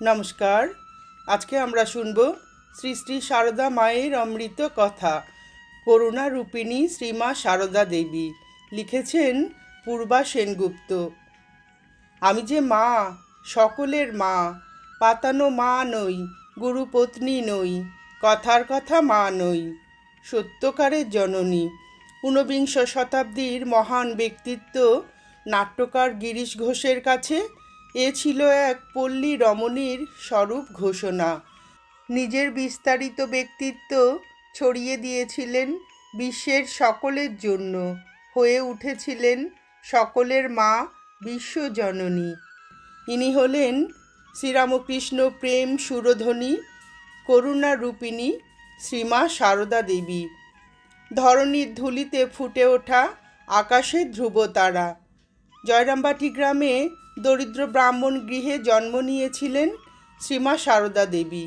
নমস্কার। আজকে আমরা শুনব শ্রী শ্রী সারদা মায়ের অমৃত কথা। করুণা রূপিণী শ্রীমা সারদা দেবী লিখেছেন পূর্বা সেনগুপ্ত। আমি যে মা, সকলের মা, পাতানো মা নই, গুরুপত্নী নই, কথার কথা মা নই, সত্যকারের জননী। ঊনবিংশ শতাব্দীর মহান ব্যক্তিত্ব নাট্যকার গিরিশ ঘোষের কাছে এ ছিল এক পল্লী রমণীর স্বরূপ ঘোষণা। নিজের বিস্তারিত ব্যক্তিত্ব ছড়িয়ে দিয়েছিলেন বিশ্বের সকলের জন্য। হয়ে উঠেছিলেন সকলের মা বিশ্বজননী। ইনি হলেন শ্রীরামকৃষ্ণ প্রেম সুরধ্বনি করুণা রূপিণী শ্রীমা সারদা দেবী। ধরণীর ধুলিতে ফুটে ওঠা আকাশের ধ্রুবতারা। জয়রামবাটি গ্রামে দরিদ্র ব্রাহ্মণ গৃহে জন্ম নিয়েছিলেন শ্রীমা সারদা দেবী।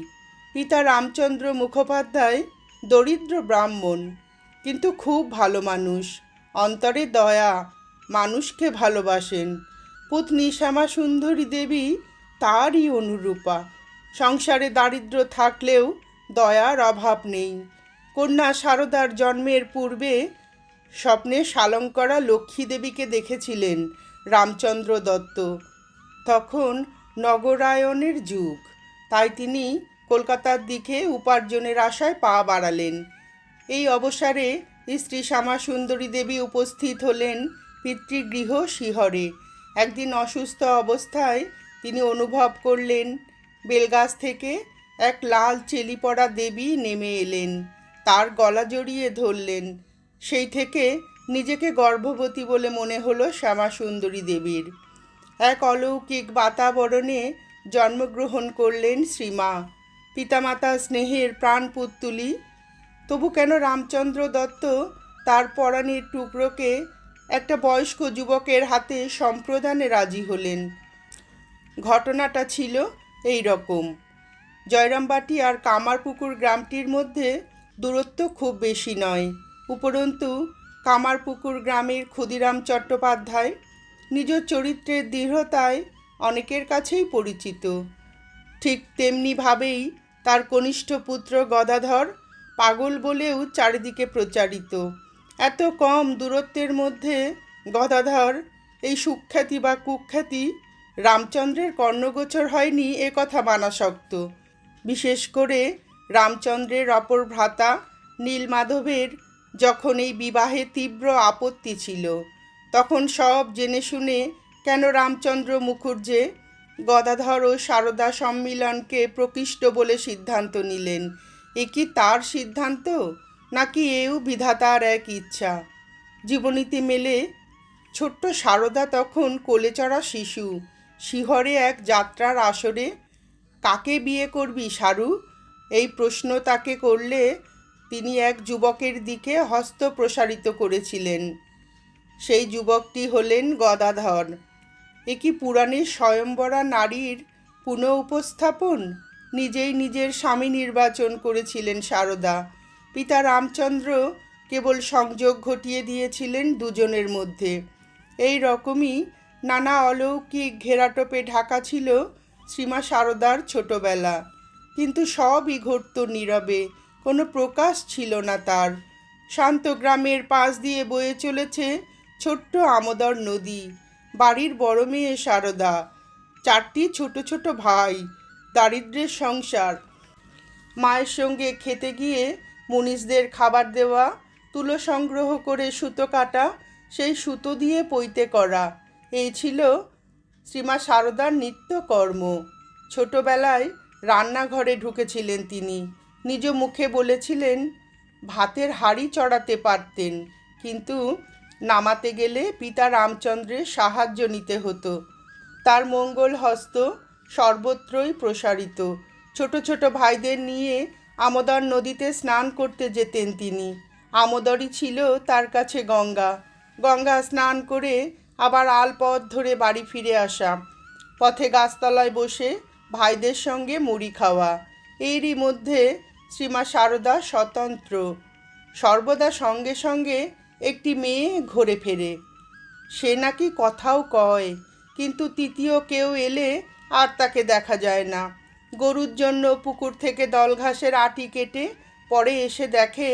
পিতা রামচন্দ্র মুখোপাধ্যায় দরিদ্র ব্রাহ্মণ, কিন্তু খুব ভালো মানুষ। অন্তরে দয়া, মানুষকে ভালোবাসেন। পুতনি শ্যামা সুন্দরী দেবী তারই অনুরূপা। সংসারে দারিদ্র থাকলেও দয়ার অভাব নেই। কন্যা সারদার জন্মের পূর্বে স্বপ্নে শালঙ্করা লক্ষ্মী দেবীকে দেখেছিলেন। রামচন্দ্র দত্ত। তখন নগরায়নের যুগ। তাই তিনি কলকাতার দিকে উপার্জনের আশায় পা বাড়ালেন। এই অবসরে স্ত্রী শ্যামা সুন্দরী দেবী উপস্থিত হলেন পিতৃগৃহ শিহরে। একদিন অসুস্থ অবস্থায় তিনি অনুভব করলেন, বেলগাছ থেকে এক লাল চেলি পড়া দেবী নেমে এলেন। তার গলা জড়িয়ে ধরলেন। সেই থেকে নিজেকে গর্ভবতী বলে মনে হলো শ্যামা সুন্দরী দেবীর। এক অলৌকিক বাতাবরণে জন্মগ্রহণ করলেন শ্রীমা। পিতামাতা স্নেহের প্রাণ পুত্তুলি। তবু কেন রামচন্দ্র দত্ত তার পরাণের টুকরোকে একটা বয়স্ক যুবকের হাতে সম্প্রদানে রাজি হলেন? ঘটনাটা ছিল এই রকম। জয়রামবাটি আর কামারপুকুর গ্রামটির মধ্যে দূরত্ব খুব বেশি নয়। উপরন্তু কামারপুকুর গ্রামের ক্ষুদিরাম চট্টোপাধ্যায় নিজ চরিত্রের দৃঢ়তায় অনেকের কাছেই পরিচিত। ঠিক তেমনিভাবেই তার কনিষ্ঠ পুত্র গদাধর পাগল বলেও চারিদিকে প্রচারিত। এত কম দূরত্বের মধ্যে গদাধর এই সুখ্যাতি বা কুখ্যাতি রামচন্দ্রের কর্ণগোচর হয়নি এ কথা মানা শক্ত। বিশেষ করে রামচন্দ্রের অপর ভ্রাতা নীলমাধবের যখন এই বিবাহে তীব্র আপত্তি ছিল, তখন সব জেনে শুনে কেন রামচন্দ্র মুখুর্জে গদাধর ও সারদা সম্মিলনকে প্রকৃষ্ট বলে সিদ্ধান্ত নিলেন? এ কি তার সিদ্ধান্ত? নাকি এও বিধাতার এক ইচ্ছা? জীবনীতে মেলে, ছোট্ট সারদা তখন কোলে চড়া শিশু, শিহরে এক যাত্রার আসরে, কাকে বিয়ে করবি সারু? এই প্রশ্ন তাকে করলে তিনি এক যুবকের দিকে হস্ত প্রসারিত করেছিলেন। সেই যুবকটি হলেন গদাধর। এ কি পুরাণের স্বয়ম্বরা নারীর পুনঃ উপস্থাপন নিজেই নিজের স্বামী নির্বাচন করেছিলেন সারদা। পিতা রামচন্দ্র কেবল সংযোগ ঘটিয়ে দিয়েছিলেন দুজনের মধ্যে। এই রকমই নানা অলৌকিক ঘেরাটোপে ঢাকা ছিল শ্রীমা সারদার ছোটবেলা। কিন্তু সবই ঘটত নীরবে। কোনো প্রকাশ ছিল না তার। শান্ত গ্রামের পাশ দিয়ে বয়ে চলেছে ছোট্ট আমোদর নদী। বাড়ির বড় মেয়ে সারদা, চারটি ছোট ছোট ভাই, দারিদ্রের সংসার। মায়ের সঙ্গে খেতে গিয়ে মুনিশদের খাবার দেওয়া, তুলো সংগ্রহ করে সুতো কাটা, সেই সুতো দিয়ে পৈতে করা, এই ছিল শ্রীমা সারদার নিত্যকর্ম। ছোটবেলায় রান্নাঘরে ঢুকেছিলেন তিনি। নিজ মুখে বলেছিলেন, ভাতের হাঁড়ি চড়াতে পারতেন, কিন্তু নামাতে গেলে পিতা রামচন্দ্রের সাহায্য নিতে হতো। তার মঙ্গল হস্ত সর্বত্রই প্রসারিত। ছোট ছোট ভাইদের নিয়ে আমোদর নদীতে স্নান করতে যেতেন তিনি। আমোদরই ছিল তার কাছে গঙ্গা। গঙ্গা স্নান করে আবার আলপথ ধরে বাড়ি ফিরে আসা। পথে গাছতলায় বসে ভাইদের সঙ্গে মুড়ি খাওয়া। এরই মধ্যে শ্রীমা সারদা স্বতন্ত্র। সর্বদা সঙ্গে সঙ্গে একটি মেয়ে ঘরে ফেরে। সে নাকি কথাও কয়, কিন্তু তৃতীয় কেউ এলে আর তাকে দেখা যায় না। গরুর জন্য পুকুর থেকে দল ঘাসের আটি কেটে পরে এসে দেখে,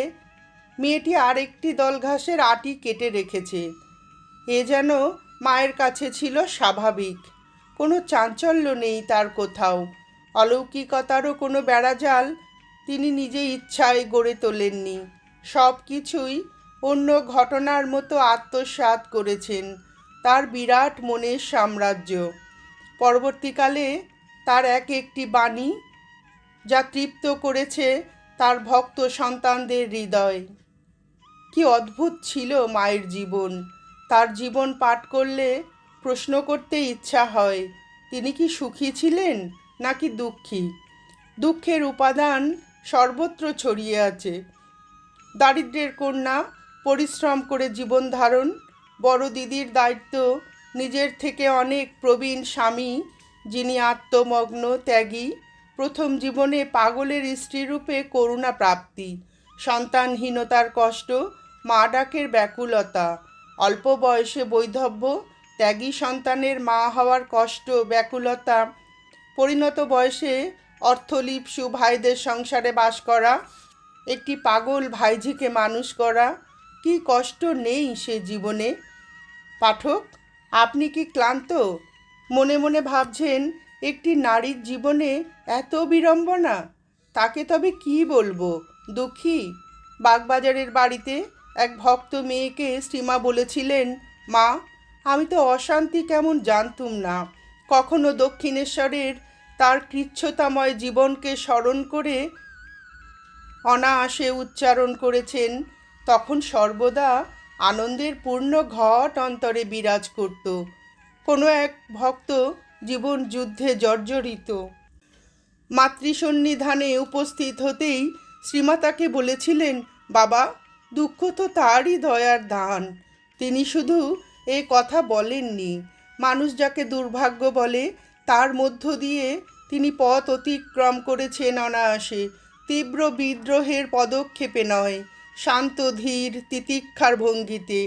মেয়েটি আরেকটি দল ঘাসের আটি কেটে রেখেছে। এ যেন মায়ের কাছে ছিল স্বাভাবিক। কোনো চাঞ্চল্য নেই তার কোথাও। অলৌকিকতারও কোনো বেড়াজাল তিনি নিজে ইচ্ছায় গড়ে তোলেননি। সব কিছুই অন্য ঘটনার মতো আত্মসাৎ করেছেন তার বিরাট মনের সাম্রাজ্য। পরবর্তীকালে তার এক একটি বাণী যা তৃপ্ত করেছে তার ভক্ত সন্তানদের হৃদয়। কি অদ্ভুত ছিল মায়ের জীবন। তার জীবন পাঠ করলে প্রশ্ন করতে ইচ্ছা হয়, তিনি কি সুখী ছিলেন নাকি দুঃখী? দুঃখের উপাদান সর্বত্র ছড়িয়ে আছে। দারিদ্রের কন্যা পরিশ্রম করে জীবন ধারণ, বড় দিদির দায়িত্ব, নিজের থেকে অনেক প্রবীণ স্বামী, যিনি আত্মমগ্ন, ত্যাগী, প্রথম জীবনে পাগলের স্ত্রীরূপে করুণা প্রাপ্তি, সন্তানহীনতার কষ্ট, মা ডাকের ব্যাকুলতা, অল্প বয়সে বৈধব্য, ত্যাগী সন্তানের মা হওয়ার কষ্ট, ব্যাকুলতা, পরিণত বয়সে অর্থলিপসু ভাইদের সংসারে বাস করা, একটি পাগল ভাইঝিকে মানুষ করা, কি কষ্ট নেই সে জীবনে। পাঠক, আপনি কি ক্লান্ত? মনে মনে ভাবছেন, একটি নারীর জীবনে এত বিড়ম্বনা, তাকে তবে কি বলব? দুঃখী? বাগবাজারের বাড়িতে এক ভক্ত মেয়েকে শ্রীমা বলেছিলেন, মা, আমি তো অশান্তি কেমন জানতুম না। কখনো দক্ষিণেশ্বরের তার কৃচ্ছতাময় জীবনকে স্মরণ করে অনায়াসে উচ্চারণ করেছেন। তখন সর্বদা আনন্দের পূর্ণ ঘট অন্তরে বিরাজ করত। কোনো এক ভক্ত জীবন যুদ্ধে জর্জরিত। মাতৃসন্নিধানে উপস্থিত হতেই শ্রীমাতাকে বলেছিলেন, বাবা, দুঃখ তো তারই দয়ার দান। তিনি শুধু এ কথা বলেননি। মানুষ যাকে দুর্ভাগ্য বলে তার মধ্য দিয়ে তিনি পথ অতিক্রম করেছেন অনায়াসে, তীব্র বিদ্রোহের পদক্ষেপে নয়, শান্ত, ধীর, তিতিক্ষার ভঙ্গিতে,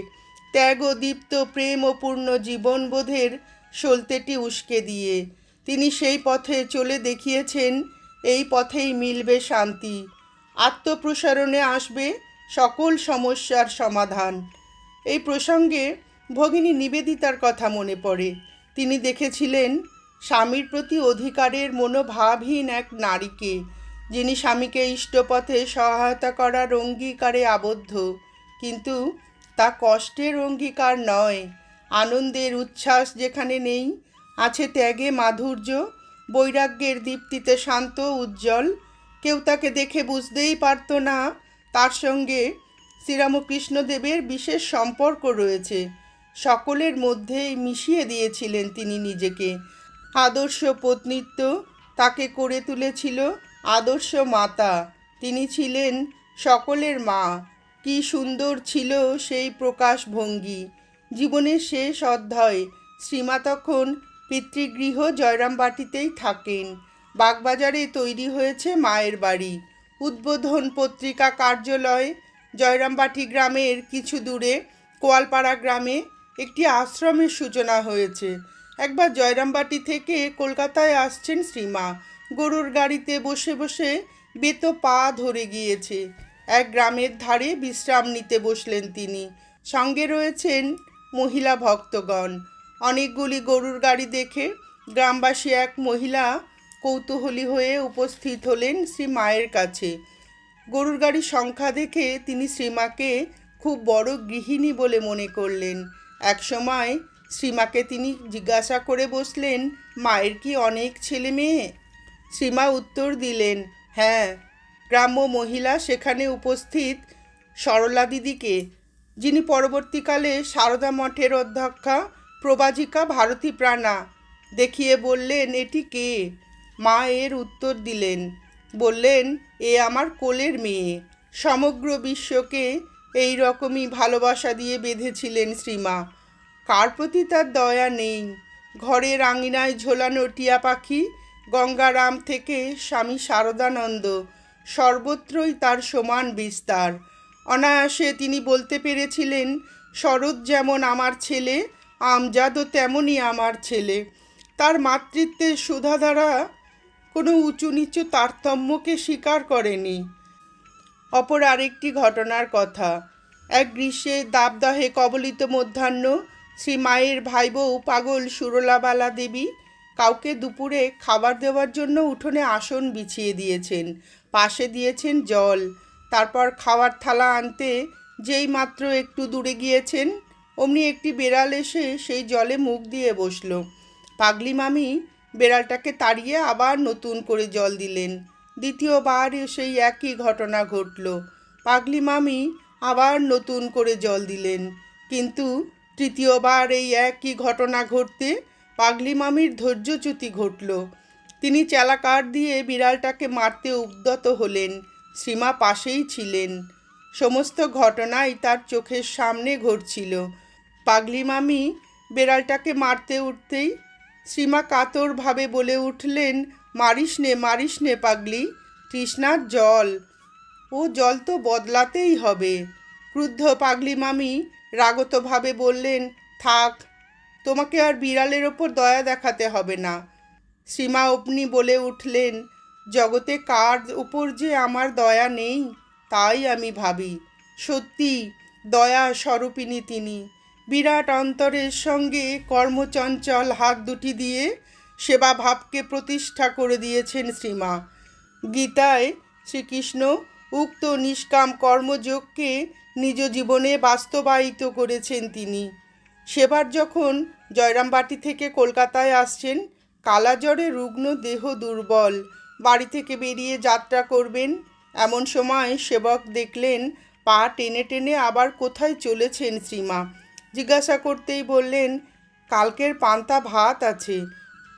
ত্যাগ দীপ্ত প্রেম ও পূর্ণ জীবনবোধের সলতেটি উস্কে দিয়ে। তিনি সেই পথে চলে দেখিয়েছেন, এই পথেই মিলবে শান্তি, আত্মপ্রসারণে আসবে সকল সমস্যার সমাধান। এই প্রসঙ্গে ভগিনী নিবেদিতার কথা মনে পড়ে। তিনি দেখেছিলেন স্বামীর প্রতি অধিকারের মনোভাবহীন এক নারীকে, যিনি স্বামীকে ইষ্টপথে সহায়তা করার অঙ্গীকারে আবদ্ধ। কিন্তু তা কষ্টের অঙ্গীকার নয়। আনন্দের উচ্ছ্বাস যেখানে নেই, আছে ত্যাগে মাধুর্য, বৈরাগ্যের দীপ্তিতে শান্ত, উজ্জ্বল। কেউ তাকে দেখে বুঝতেই পারত না, তার সঙ্গে শ্রীরামকৃষ্ণদেবের বিশেষ সম্পর্ক রয়েছে। সকলের মধ্যেই মিশিয়ে দিয়েছিলেন তিনি নিজেকে। আদর্শ পত্নীত্ব তাকে করে তুলেছিল আদর্শ মাতা। তিনি ছিলেন সকলের মা। কি সুন্দর ছিল সেই প্রকাশ ভঙ্গি জীবনের শেষ অধ্যায়। শ্রীমা তখন পিতৃগৃহ জয়রামবাটিতেই থাকেন। বাগবাজারে তৈরি হয়েছে মায়ের বাড়ি। উদ্বোধন পত্রিকা কার্যালয় জয়রামবাটি গ্রামের কিছু দূরে, কোয়ালপাড়া গ্রামে একটি আশ্রমের সূচনা হয়েছে। একবার জয়রামবাটি থেকে কলকাতায় আসছেন শ্রীমা। গরুর গাড়িতে বসে বসে বেতো পা ধরে গিয়েছে। এক গ্রামের ধারে বিশ্রাম নিতে বসলেন তিনি। সঙ্গে রয়েছেন মহিলা ভক্তগণ। অনেকগুলি গরুর গাড়ি দেখে গ্রামবাসী এক মহিলা কৌতূহলী হয়ে উপস্থিত হলেন শ্রী মায়ের কাছে। গরুর গাড়ির সংখ্যা দেখে তিনি শ্রীমাকে খুব বড় গৃহিণী বলে মনে করলেন। একসময় শ্রীমাকে তিনি জিজ্ঞাসা করে বসলেন, মায়ের কি অনেক ছেলে মেয়ে? শ্রীমা উত্তর দিলেন হ্যাঁ গ্রাম্য মহিলা সেখানে উপস্থিত সরলা দিদিকে, যিনি পরবর্তীকালে সারদা মঠের অধ্যক্ষা, প্রবাজিকা ভারতী প্রাণা দেখিয়ে বললেন, এটি কে? মা এর উত্তর দিলেন, বললেন, এ আমার কোলের মেয়ে। সমগ্র বিশ্বকে এই রকমই ভালোবাসা দিয়ে বেঁধেছিলেন শ্রীমা। কার প্রতি তার দয়া নেই? ঘরের আঙিনায় ঝোলানো টিয়া পাখি, গঙ্গারাম থেকে স্বামী শারদানন্দ, সর্বত্রই তার সমান বিস্তার। অনায়াসে তিনি বলতে পেরেছিলেন, শরৎ যেমন আমার ছেলে, আমজাদও তেমনই আমার ছেলে। তার মাতৃত্বের সুধাধারা কোনো উঁচু নিচু তারতম্যকে স্বীকার করেনি। অপর আরেকটি ঘটনার কথা। এক গ্রীষ্মে দাবদাহে কবলিত মধ্যাহ্ন শ্রী মায়ের ভাই বউ পাগল সুরলাবালা দেবী কাউকে দুপুরে খাবার দেওয়ার জন্য উঠোনে আসন বিছিয়ে দিয়েছেন। পাশে দিয়েছেন জল। তারপর খাওয়ার থালা আনতে যেই মাত্র একটু দূরে গিয়েছেন, অমনি একটি বেড়াল এসে সেই জলে মুখ দিয়ে বসল। পাগলি মামি বেড়ালটাকে তাড়িয়ে আবার নতুন করে জল দিলেন। দ্বিতীয়বার সেই একই ঘটনা ঘটল। পাগলি মামি আবার নতুন করে জল দিলেন। কিন্তু তৃতীয়বার এই একই ঘটনা ঘটতে পাগলি মামির ধৈর্যচ্যুতি ঘটল। তিনি চেলাকার দিয়ে বিড়ালটাকে মারতে উদ্যত হলেন, সীমা পাশেই ছিলেন। সমস্ত ঘটনাই তার চোখের সামনে ঘটছিল। পাগলি মামি বিড়ালটাকে মারতে উঠতেই শ্রীমা কাতরভাবে বলে উঠলেন, মারিস নে মারিস নে পাগলি তৃষ্ণার জল। ও জল তো বদলাতেই হবে। ক্রুদ্ধ পাগলি মামি রাগতভাবে বললেন, থাক, তোমাকে আর বিড়ালের ওপর দয়া দেখাতে হবে না। শ্রীমা অপনি বলে উঠলেন, জগতে কার উপর যে আমার দয়া নেই, তাই আমি ভাবি। সত্যি, দয়া স্বরূপিনী তিনি। বিরাট অন্তরের সঙ্গে কর্মচঞ্চল হাত দুটি দিয়ে সেবা ভাবকে প্রতিষ্ঠা করে দিয়েছেন শ্রীমা গীতায় শ্রীকৃষ্ণ উক্ত নিষ্কাম কর্মযোগকে নিজ জীবনে বাস্তবায়িত করেছেন তিনি। সেবার যখন জয়রামবাটি থেকে কলকাতায় আসছেন, কালাজ্বরে রুগ্ন দেহ দুর্বল। বাড়ি থেকে বেরিয়ে যাত্রা করবেন, এমন সময় সেবক দেখলেন, পা টেনে টেনে আবার কোথায় চলেছেন শ্রীমা? জিজ্ঞাসা করতেই বললেন, কালকের পান্তা ভাত আছে।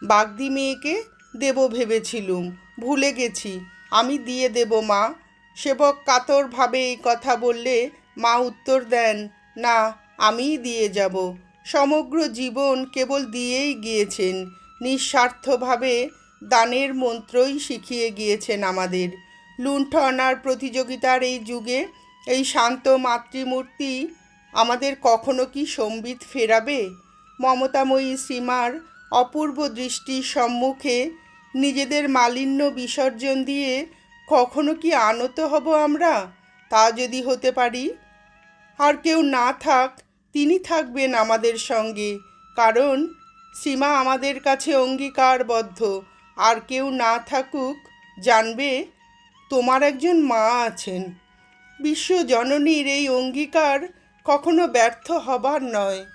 বাগদি মেয়েকে দেব ভেবেছিলুম, ভুলে গেছি। আমি দিয়ে দেব মা। সেবক কাতরভাবে এই কথা বললে মা উত্তর দেন, না, আমিই দিয়ে যাব। সমগ্র জীবন কেবল দিয়েই গিয়েছেন। নিঃস্বার্থভাবে দানের মন্ত্রই শিখিয়ে গিয়েছেন আমাদের। লুণ্ঠন আর প্রতিযোগিতার এই যুগে এই শান্ত মাতৃমূর্তি আমাদের কখনো কি সম্বিত ফেরাবে? মমতাময়ী শ্রীমার অপূর্ব দৃষ্টির সম্মুখে নিজেদের মালিন্য বিসর্জন দিয়ে, কখনো কি আনত হব আমরা? তা যদি হতে পারি আর কেউ না থাক, তিনি থাকবেন আমাদের সঙ্গে। কারণ, সীমা আমাদের কাছে অঙ্গীকারবদ্ধ। আর কেউ না থাকুক, জানবে তোমার একজন মা আছেন। বিশ্ব জননীর এই অঙ্গীকার কখনো ব্যর্থ হবার নয়।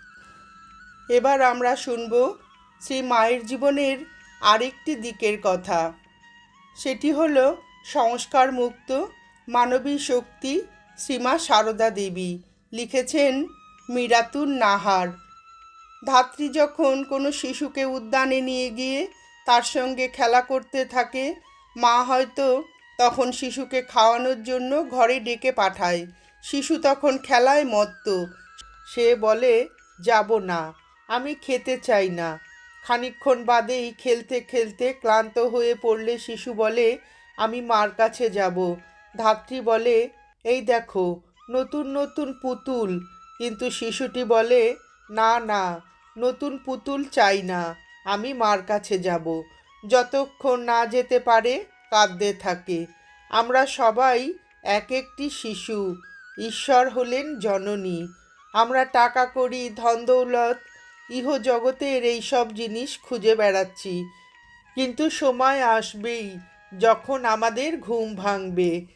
এবার আমরা শুনব শ্রী মায়ের জীবনের আরেকটি দিকের কথা। সেটি হল সংস্কার মুক্ত মানবী শক্তি শ্রীমা সারদা দেবী। লিখেছেন মিরাতুন নাহার। ধাত্রী যখন কোনো শিশুকে উদ্যানে নিয়ে গিয়ে তার সঙ্গে খেলা করতে থাকে, মা হয়তো তখন শিশুকে খাওয়ানোর জন্য ঘরে ডেকে পাঠায়। শিশু তখন খেলায় মত্ত। সে বলে, যাব না, আমি খেতে চাই না। খানিকক্ষণ বাদেই খেলতে খেলতে ক্লান্ত হয়ে পড়লে শিশু বলে, আমি মার কাছে যাব। ধাত্রী বলে, এই দেখো নতুন নতুন পুতুল। কিন্তু শিশুটি বলে, না না, নতুন পুতুল চাই না, আমি মার কাছে যাব। যতক্ষণ না যেতে পারে, কাঁদতে থাকে। আমরা সবাই এক একটি শিশু, ঈশ্বর হলেন জননী। আমরা টাকা করি, ধন দৌলত ইহ জগতের এই সব জিনিস খুঁজে বেড়াচ্ছি। কিন্তু সময় আসবেই, যখন আমাদের ঘুম ভাঙবে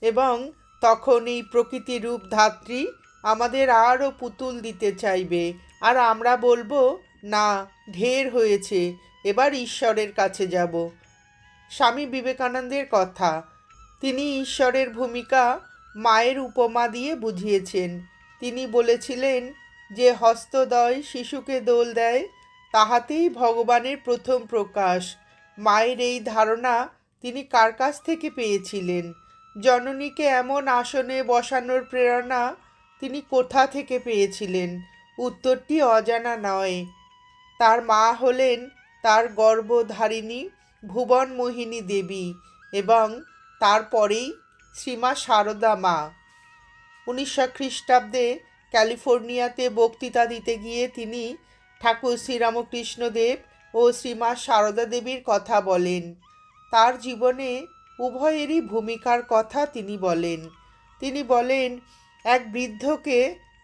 এবং তখন এই প্রকৃতি রূপ ধাত্রী আমাদের আরও পুতুল দিতে চাইবে। আর আমরা বলব, না, ঢের হয়েছে, এবার ঈশ্বরের কাছে যাব। স্বামী বিবেকানন্দের কথা। তিনি ঈশ্বরের ভূমিকা মায়ের উপমা দিয়ে বুঝিয়েছেন। তিনি বলেছিলেন যে, হস্তদয় শিশুকে দোল দেয়, তাহাতেই ভগবানের প্রথম প্রকাশ। মায়ের এই ধারণা তিনি কার কাছ থেকে পেয়েছিলেন? জননীকে এমন আসনে বসানোর প্রেরণা তিনি কোথা থেকে পেয়েছিলেন? উত্তরটি অজানা নয়। তার মা হলেন তার গর্ভধারিণী ভুবন মোহিনী দেবী এবং তারপরেই শ্রীমা সারদা মা। উনিশশো খ্রিস্টাব্দে ক্যালিফোর্নিয়াতে বক্তৃতা দিতে গিয়ে তিনি ঠাকুর শ্রীরামকৃষ্ণদেব ও শ্রীমা সারদা দেবীর কথা বলেন। তার জীবনে উভয়েরই ভূমিকার কথা তিনি বলেন। তিনি বলেন, এক বৃদ্ধকে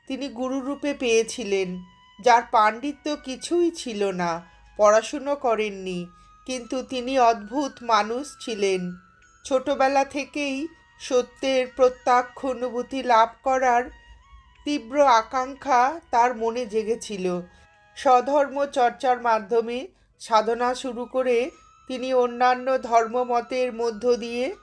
তিনি গুরুরূপে পেয়েছিলেন, যার পাণ্ডিত্য কিছুই ছিল না, পড়াশুনো করেননি, কিন্তু তিনি অদ্ভুত মানুষ ছিলেন। ছোটবেলা থেকেই সত্যের প্রত্যক্ষ অনুভূতি লাভ করার তীব্র আকাঙ্ক্ষা তার মনে জেগেছিল। স্বধর্ম চর্চার মাধ্যমে সাধনা শুরু করে তিনি অন্যান্য ধর্মমতের মধ্য দিয়ে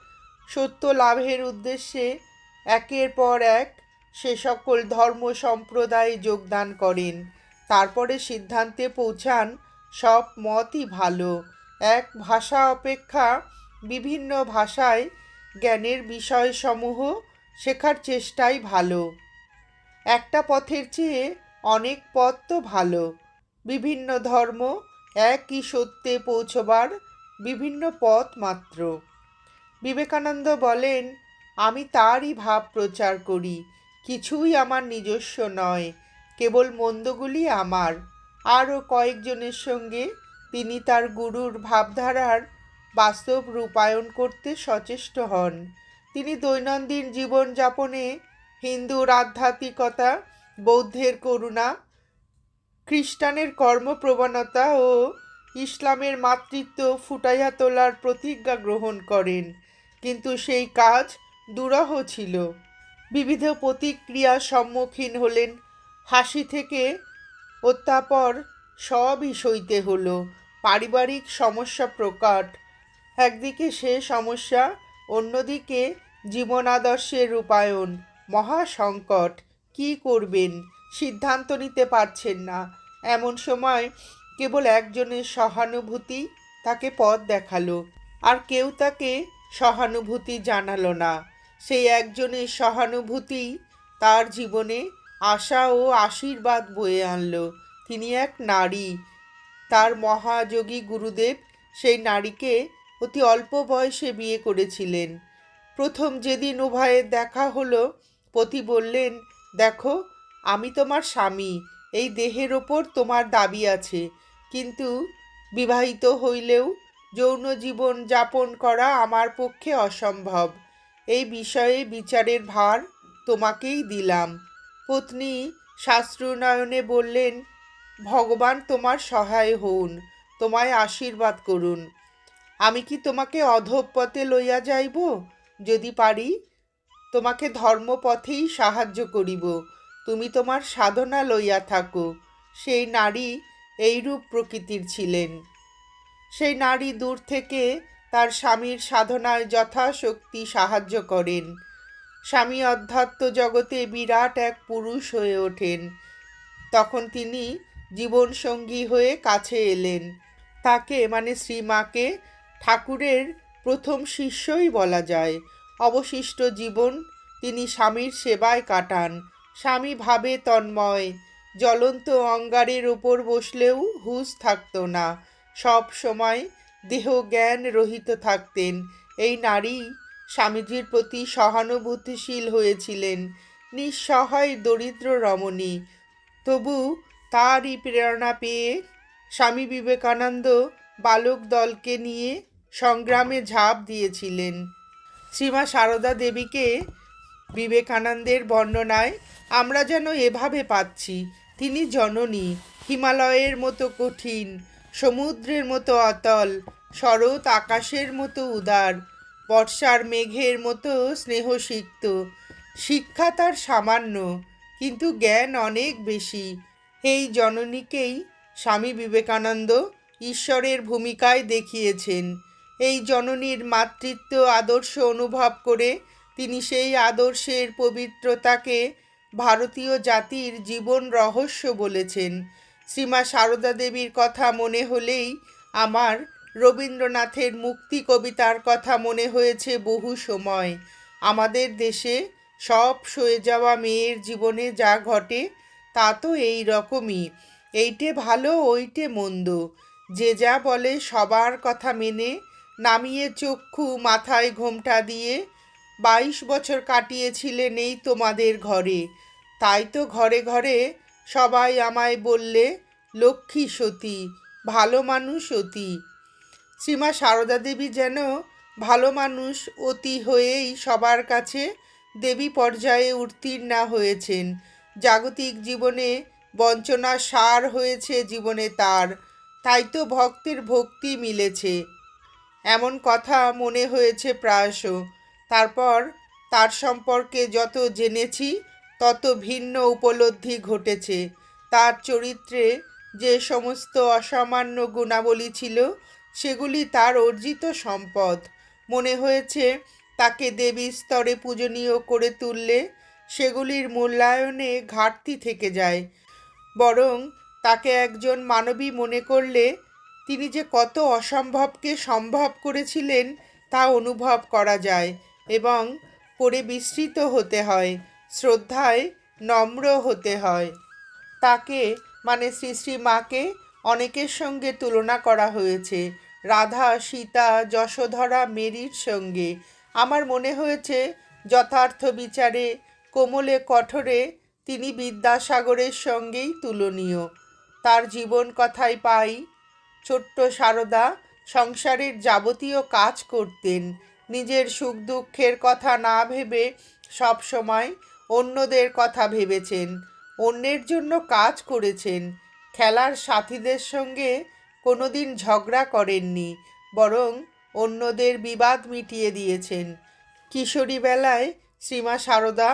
সত্য লাভের উদ্দেশ্যে একের পর এক সে সকল ধর্ম সম্প্রদায়ে যোগদান করেন। তারপরে সিদ্ধান্তে পৌঁছান, সব মতই ভালো। এক ভাষা অপেক্ষা বিভিন্ন ভাষায় জ্ঞানের বিষয়সমূহ শেখার চেষ্টাই ভালো। একটা পথের চেয়ে অনেক পথ তো ভালো। বিভিন্ন ধর্ম একই সত্যে পৌঁছবার বিভিন্ন পথ মাত্র। বিবেকানন্দ বলেন, আমি তারই ভাব প্রচার করি, কিছুই আমার নিজস্ব নয়, কেবল মন্দগুলি আমার। আরও কয়েকজনের সঙ্গে তিনি তার গুরুর ভাবধারার বাস্তব রূপায়ণ করতে সচেষ্ট হন। তিনি দৈনন্দিন জীবনযাপনে হিন্দুর আধ্যাত্মিকতা, বৌদ্ধের করুণা, খ্রিস্টানের কর্মপ্রবণতা ও ইসলামের মাতৃত্ব ফুটাইয়া তোলার প্রতিজ্ঞা গ্রহণ করেন। কিন্তু সেই কাজ দুরহ ছিল। বিবিধ প্রতিক্রিয়ার সম্মুখীন হলেন। হাসি থেকে অত্যাপর সবই সইতে হলো। পারিবারিক সমস্যা প্রকাট। একদিকে সে সমস্যা, অন্যদিকে জীবনাদর্শের রূপায়ণ। মহা সংকট কী করবেন? সিদ্ধান্ত নিতে পারছেন না। এমন সময় কেবল একজনের সহানুভূতি তাকে পথ দেখাল, আর কেউ তাকে সহানুভূতি জানালো না। সেই একজনের সহানুভূতি তার জীবনে আশা ও আশীর্বাদ বয়ে আনলো। তিনি এক নারী। তার মহাযোগী গুরুদেব সেই নারীকে অতি অল্প বয়সে বিয়ে করেছিলেন। প্রথম যেদিন উভয়ের দেখা হলো, পতি বললেন, দেখো, আমি তোমার স্বামী। এই দেহের ওপর তোমার দাবি আছে। কিন্তু বিবাহিত হইলেও যৌন জীবন যাপন করা আমার পক্ষে অসম্ভব। এই বিষয়ে বিচারের ভার তোমাকেই দিলাম। পত্নী শাস্ত্রুনয়নে বললেন, ভগবান তোমার সহায় হউন, তোমায় আশীর্বাদ করুন। আমি কি তোমাকে অধঃপথে লইয়া যাইব? যদি পারি, তোমাকে ধর্মপথেই সাহায্য করিব। তুমি তোমার সাধনা লইয়া থাকো। সেই নারী এইরূপ প্রকৃতির ছিলেন। সেই নারী দূর থেকে তার স্বামীর সাধনায় যথাশক্তি সাহায্য করেন। স্বামী অধ্যাত্ম জগতে বিরাট এক পুরুষ হয়ে ওঠেন। তখন তিনি জীবনসঙ্গী হয়ে কাছে এলেন। তাকে মানে শ্রীমাকে, ঠাকুরের প্রথম শিষ্যই বলা যায়। অবশিষ্ট জীবন তিনি স্বামীর সেবায় কাটান। স্বামী ভাবে তন্ময়। জ্বলন্ত অঙ্গারের ওপর বসলেও হুঁশ থাকতো না। সব সময় দেহ জ্ঞান রহিত থাকতেন। এই নারী স্বামীজির প্রতি সহানুভূতিশীল হয়েছিলেন। নিঃসহায় দরিদ্র রমণী। তবু তারই প্রেরণা পেয়ে স্বামী বিবেকানন্দ বালক দলকে নিয়ে সংগ্রামে ঝাঁপ দিয়েছিলেন। শ্রীমা সারদা দেবীকে বিবেকানন্দের বর্ণনায়, আমরা যেন এভাবে পাচ্ছি। তিনি জননী, হিমালয়ের মতো কঠিন, সমুদ্রের মতো অতল, শরৎ আকাশের মতো উদার, বর্ষার মেঘের মতো স্নেহসিক্ত। শিক্ষা তার সামান্য, কিন্তু জ্ঞান অনেক বেশি। এই জননীকেই স্বামী বিবেকানন্দ ঈশ্বরের ভূমিকায় দেখিয়েছেন। এই জননীর মাতৃত্ব আদর্শ অনুভব করে তিনি সেই আদর্শের পবিত্রতাকে ভারতীয় জাতির জীবন রহস্য বলেছেন। শ্রীমা সারদা দেবীর কথা মনে হলেই আমার রবীন্দ্রনাথের মুক্তি কবিতার কথা মনে হয়েছে বহু সময়। আমাদের দেশে সব সয়ে যাওয়া মেয়ের জীবনে যা ঘটে, তা তো এই রকমই। এইটে ভালো, ওইটে মন্দ। যে যা বলে সবার কথা মেনে, নামিয়ে চক্ষু মাথায় ঘোমটা দিয়ে বাইশ বছর কাটিয়েছিলেন এই তোমাদের ঘরে। তাই তো ঘরে ঘরে সবাই আমায় বললে, লক্ষ্মী সতী, ভালো মানুষ অতি। শ্রীমা সারদা দেবী যেন ভালো মানুষ অতি হয়েই সবার কাছে দেবী পর্যায়ে উত্তীর্ণা হয়েছেন। জাগতিক জীবনে বঞ্চনা সার হয়েছে জীবনে তার, তাই তো ভক্তের ভক্তি মিলেছে। এমন কথা মনে হয়েছে প্রায়শ। তারপর তার সম্পর্কে যত জেনেছি, তত ভিন্ন উপলব্ধি ঘটেছে। তার চরিত্রে যে সমস্ত অসামান্য গুণাবলী ছিল, সেগুলি তার অর্জিত সম্পদ। মনে হয়েছে, তাকে দেবী স্তরে পূজনীয় করে তুললে সেগুলির মূল্যায়নে ঘাটতি থেকে যায়। বরং তাকে একজন মানবী মনে করলে তিনি যে কত অসম্ভবকে সম্ভব করেছিলেন তা অনুভব করা যায়। এবং পরে বিস্মৃত হতে হয়, শ্রদ্ধায় নম্র হতে হয়। তাকে মানে শ্রী শ্রী মাকে, অনেকের সঙ্গে তুলনা করা হয়েছে। রাধা, সীতা, যশোধরা, মেরির সঙ্গে। আমার মনে হয়েছে, যথার্থ বিচারে, কোমলে কঠোরে, তিনি বিদ্যাসাগরের সঙ্গেই তুলনীয়। তার জীবন কথাই পাই, ছোট্ট সারদা সংসারের যাবতীয় কাজ করতেন। নিজের সুখ দুঃখের কথা না ভেবে সব সময় অন্যদের কথা ভেবেছেন, অন্যের জন্য কাজ করেছেন। খেলার সাথীদের সঙ্গে কোনোদিন ঝগড়া করেননি, বরং অন্যদের বিবাদ মিটিয়ে দিয়েছেন। কিশোরী বেলায় শ্রীমা সারদা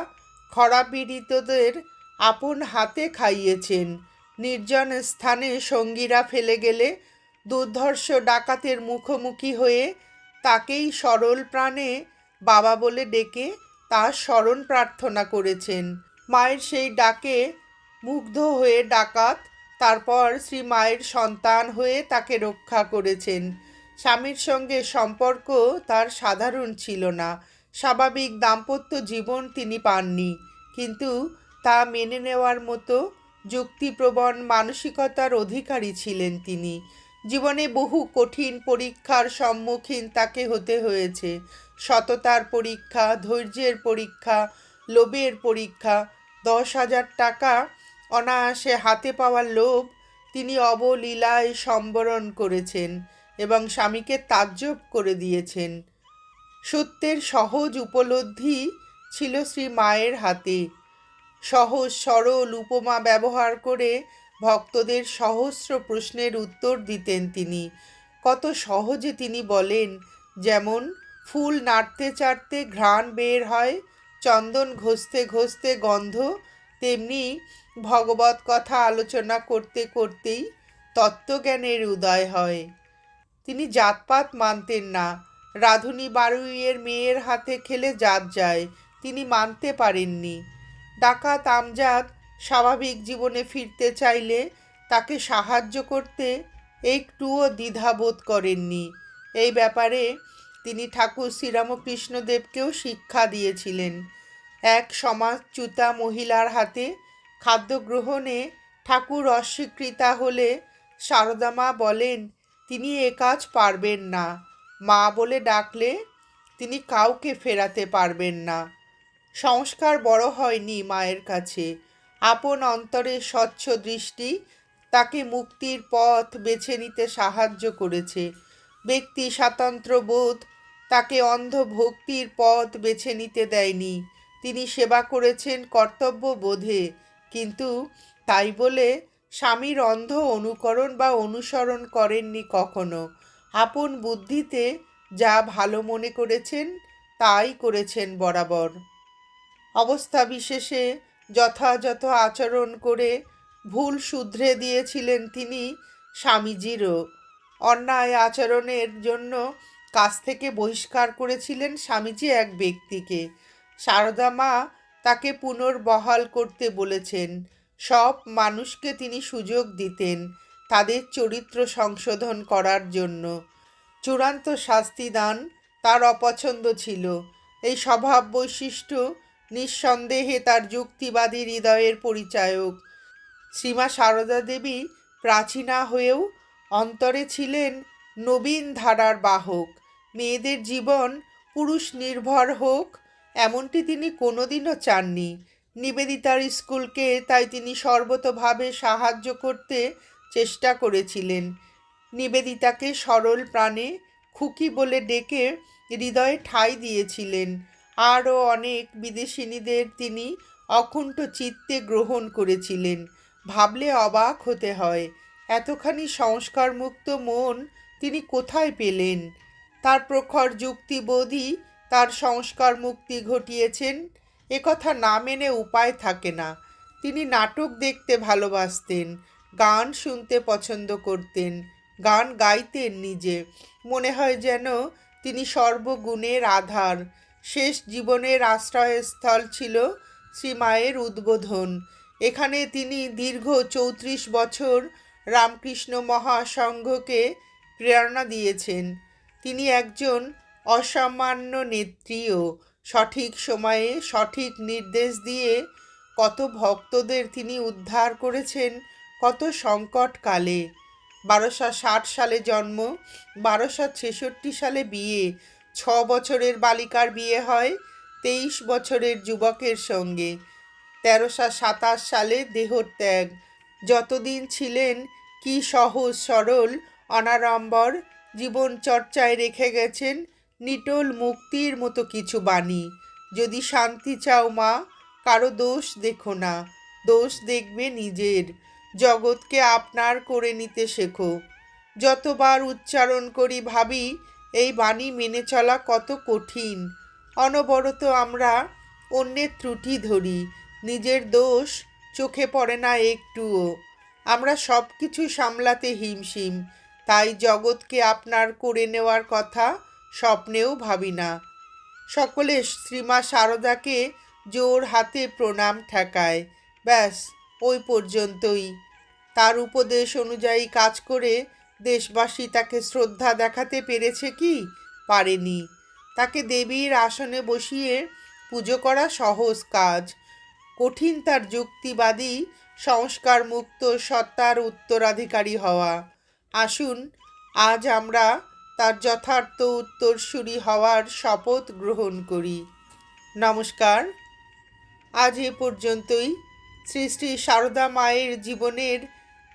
খরা পীড়িতদের আপন হাতে খাইয়েছেন। নির্জন স্থানে সঙ্গীরা ফেলে গেলে দুর্ধর্ষ ডাকাতের মুখোমুখি হয়ে তাকেই সরল প্রাণে বাবা বলে ডেকে তার স্মরণ প্রার্থনা করেছেন। মায়ের সেই ডাকে মুগ্ধ হয়ে ডাকাত, তারপর শ্রী মায়ের সন্তান হয়ে তাকে রক্ষা করেছেন। স্বামীর সঙ্গে সম্পর্ক তার সাধারণ ছিল না। স্বাভাবিক দাম্পত্য জীবন তিনি পাননি। কিন্তু তা মেনে নেওয়ার মতো যুক্তিপ্রবণ মানসিকতার অধিকারী ছিলেন তিনি। জীবনে বহু কঠিন পরীক্ষার সম্মুখীন তাকে হতে হয়েছে। সততার পরীক্ষা, ধৈর্যের পরীক্ষা, লোভের পরীক্ষা, দশ হাজার টাকা অনায়াসে হাতে পাওয়ার লোভ তিনি অবলীলায় সম্বরণ করেছেন এবং স্বামীকে তাজ্জব করে দিয়েছেন। সত্যের সহজ উপলব্ধি ছিল শ্রী মায়ের হাতে। সহজ সরল উপমা ব্যবহার করে ভক্তদের সহস্র প্রশ্নের উত্তর দিতেন তিনি। কত সহজে তিনি বলেন, যেমন, ফুল নাড়তে চাড়তে ঘ্রাণ বের হয়, চন্দন ঘষতে ঘষতে গন্ধ, তেমনি ভগবত কথা আলোচনা করতে করতেই তত্ত্বজ্ঞানের উদয় হয়। তিনি জাতপাত মানতেন না। রাধুনী বারুইয়ের মেয়ের হাতে খেলে জাত যায়, তিনি মানতে পারেননি। ডাকাত আমজাদ স্বাভাবিক জীবনে ফিরতে চাইলে তাকে সাহায্য করতে একটুও দ্বিধাবোধ করেননি। এই ব্যাপারে তিনি ঠাকুর শ্রীরামকৃষ্ণদেবকেও শিক্ষা দিয়েছিলেন। এক সমাজচ্যুতা মহিলার হাতে খাদ্য গ্রহণে ঠাকুর অস্বীকৃতা হলে সারদা মা বলেন, তিনি এ কাজ পারবেন না। মা বলে ডাকলে তিনি কাউকে ফেরাতে পারবেন না। সংস্কার বড় হয়নি মায়ের কাছে। আপন অন্তরের স্বচ্ছ দৃষ্টি তাকে মুক্তির পথ বেছে নিতে সাহায্য করেছে। ব্যক্তি স্বাতন্ত্র বোধ তাকে অন্ধ ভক্তির পথ বেছে নিতে দেয়নি। তিনি সেবা করেছেন কর্তব্য বোধে, কিন্তু তাই বলে স্বামীর অন্ধ অনুকরণ বা অনুসরণ করেননি কখনো। আপন বুদ্ধিতে যা ভালো মনে করেছেন, তাই করেছেন বরাবর। অবস্থা বিশেষে যথাযথ আচরণ করে ভুল শুধরে দিয়েছিলেন তিনি স্বামীজিরও। অন্যায় আচরণের জন্য কাছ থেকে বহিষ্কার করেছিলেন স্বামীজি এক ব্যক্তিকে। সারদা মা তাকে পুনর্বহাল করতে বলেছেন। সব মানুষকে তিনি সুযোগ দিতেন তাদের চরিত্র সংশোধন করার জন্য। চূড়ান্ত শাস্তি দান তার অপছন্দ ছিল। এই স্বভাব বৈশিষ্ট্য নিঃসন্দেহে তার যুক্তিবাদী হৃদয়ের পরিচায়ক। শ্রীমা সারদা দেবী প্রাচীনা হয়েও অন্তরে ছিলেন নবীন ধারার বাহক। মেয়েদের জীবন পুরুষ নির্ভর হোক, এমনটি তিনি কোনোদিনও চাননি। নিবেদিতার স্কুলকে তাই তিনি সর্বতভাবে সাহায্য করতে চেষ্টা করেছিলেন। নিবেদিতাকে সরল প্রাণে খুকি বলে ডেকে হৃদয়ে ঠাঁই দিয়েছিলেন। আরও অনেক বিদেশিনীদের তিনি অকুণ্ঠ চিত্তে গ্রহণ করেছিলেন। ভাবলে অবাক হতে হয়, এতখানি সংস্কারমুক্ত মন তিনি কোথায় পেলেন? তার প্রখর যুক্তিবোধই তার সংস্কার মুক্তি ঘটিয়েছেন একথা না মেনে উপায় থাকে না। তিনি নাটক দেখতে ভালোবাসতেন, গান শুনতে পছন্দ করতেন, গান গাইতেন নিজে। মনে হয় যেন তিনি সর্বগুণের আধার। শেষ জীবনের আশ্রয়স্থল ছিল শ্রীমায়ের উদ্বোধন। এখানে তিনি দীর্ঘ চৌত্রিশ বছর রামকৃষ্ণ মহাসংঘকে প্রেরণা দিয়েছেন। তিনি একজন অসামান্য নেত্রীও। সঠিক সময়ে সঠিক নির্দেশ দিয়ে কত ভক্তদের তিনি উদ্ধার করেছেন, কত সংকটকালে। বারোশো ষাট সালে জন্ম, বারোশো ছেষট্টি সালে বিয়ে ছ বছরের বালিকার বিয়ে হয় তেইশ বছরের যুবকের সঙ্গে। তেরোশো সাতাশ সালে দেহত্যাগ। যতদিন ছিলেন কি সহজ সরল, অনাড়ম্বর, জীবন চর্চায় রেখে গেছেন নিটোল মুক্তির মতো কিছু বাণী। যদি শান্তি চাও মা, কারও দোষ দেখো না, দোষ দেখবে নিজের। জগৎকে আপনার করে নিতে শেখো। যতবার উচ্চারণ করি ভাবি এই বাণী মেনে চলা কত কঠিন। অনবরত আমরা অন্যের ত্রুটি ধরি, নিজের দোষ চোখে পড়ে না একটুও। আমরা সব কিছু সামলাতে হিমশিম, তাই জগৎকে আপনার করে নেওয়ার কথা স্বপ্নেও ভাবি না। সকলে শ্রীমা শারদাকে জোর হাতে প্রণাম ঠেকায়, ব্যাস, ওই পর্যন্তই। তার উপদেশ অনুযায়ী কাজ করে দেশবাসী তাকে শ্রদ্ধা দেখাতে পেরেছে কি? পারেনি। তাকে দেবীর আসনে বসিয়ে পুজো করা সহজ কাজ। কঠিন তার যুক্তিবাদী সংস্কার মুক্ত সত্তার উত্তরাধিকারী হওয়া। আসুন, আজ আমরা তার যথার্থ উত্তরসূরি হওয়ার শপথ গ্রহণ করি। নমস্কার। আজ এ পর্যন্তই। শ্রী শ্রী সারদা মায়ের জীবনের